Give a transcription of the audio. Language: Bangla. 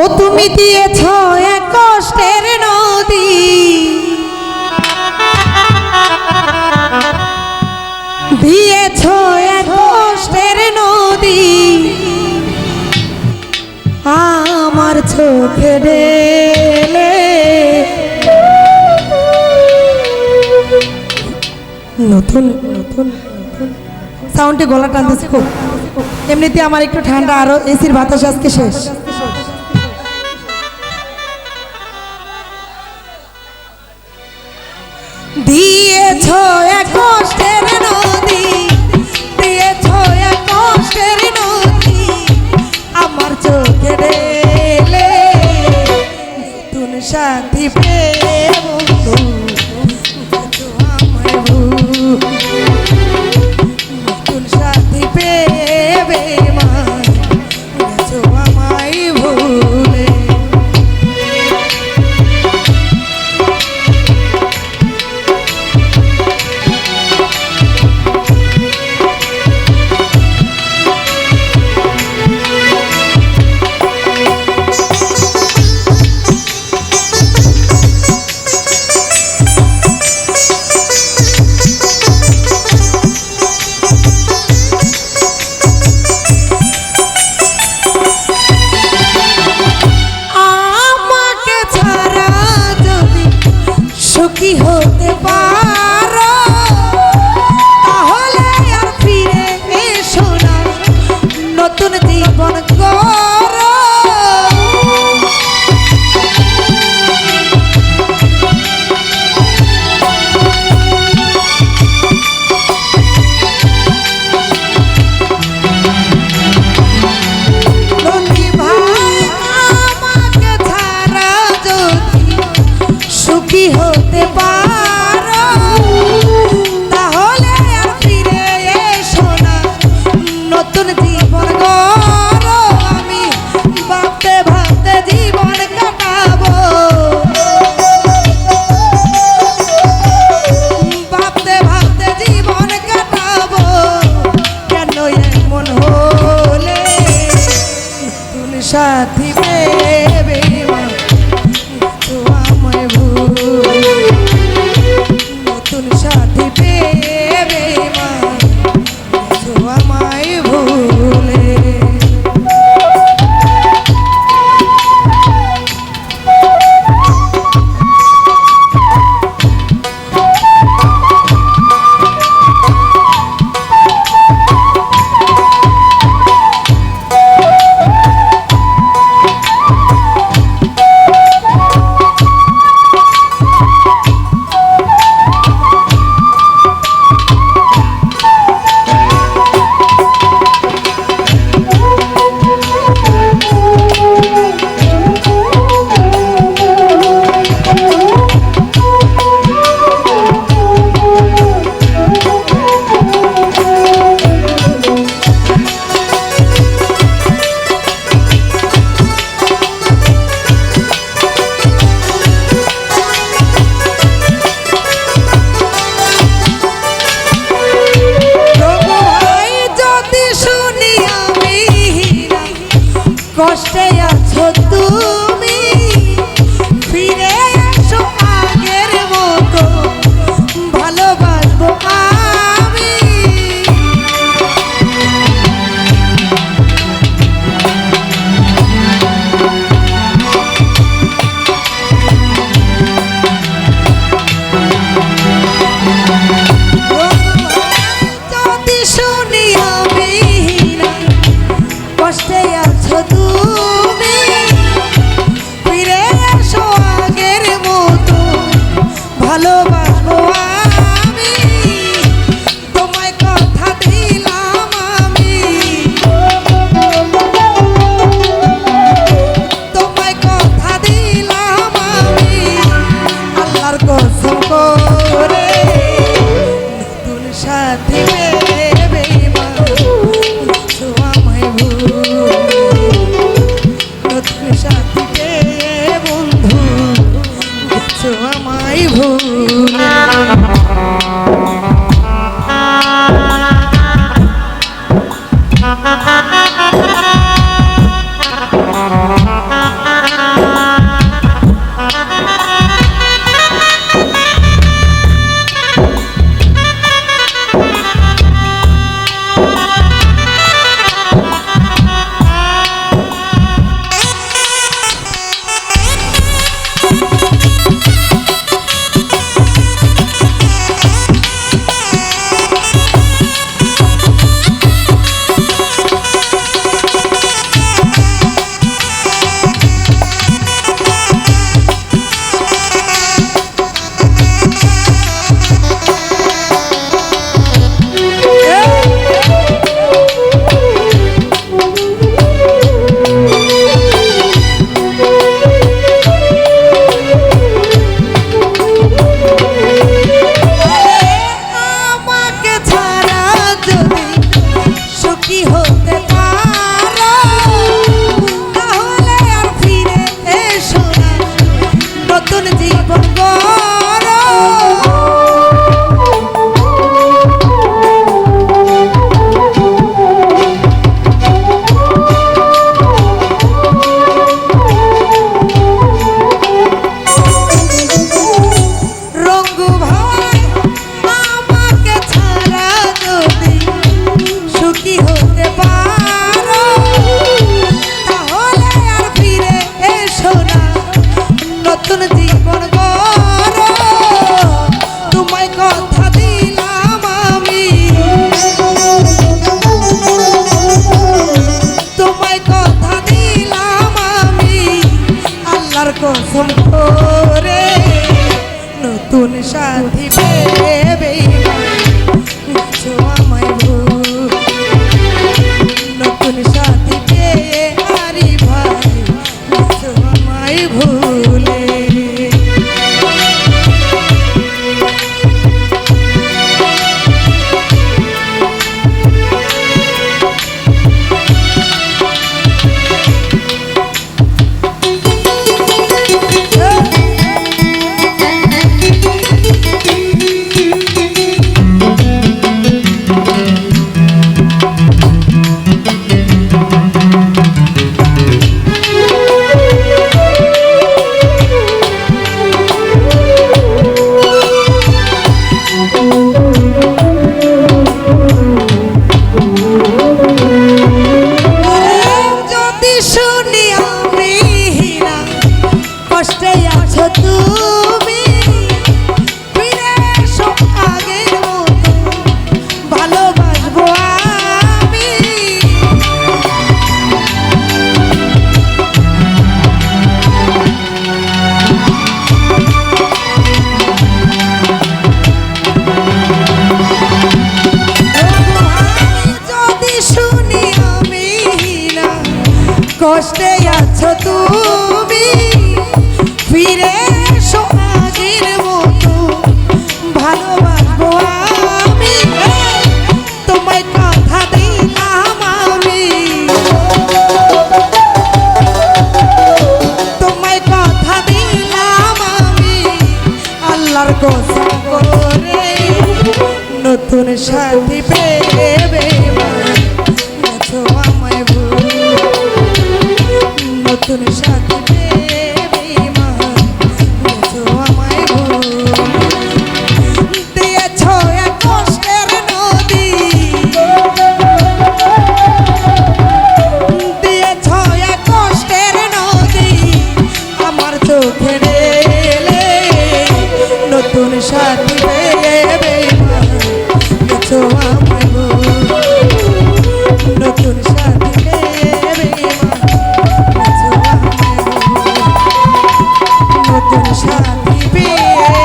ও তুমি দিয়েছ এক কষ্টের নদী। দিয়েছ এক কষ্টের নদী। আমার চোখে ডেলে নতুন নতুন সাউন্ডে গলা টানতেছে খুব। এমনিতে আমার একটু ঠান্ডা, আরও এসির বাতাস আজকে শেষ। দিয়েছ এক কষ্টের নদী দিয়েছ এক কষ্টের নদী আমার চোখে রেলে নতুন সাথী পেয়ে সাথী ভুল। तू নতুন সাথী পেয়ে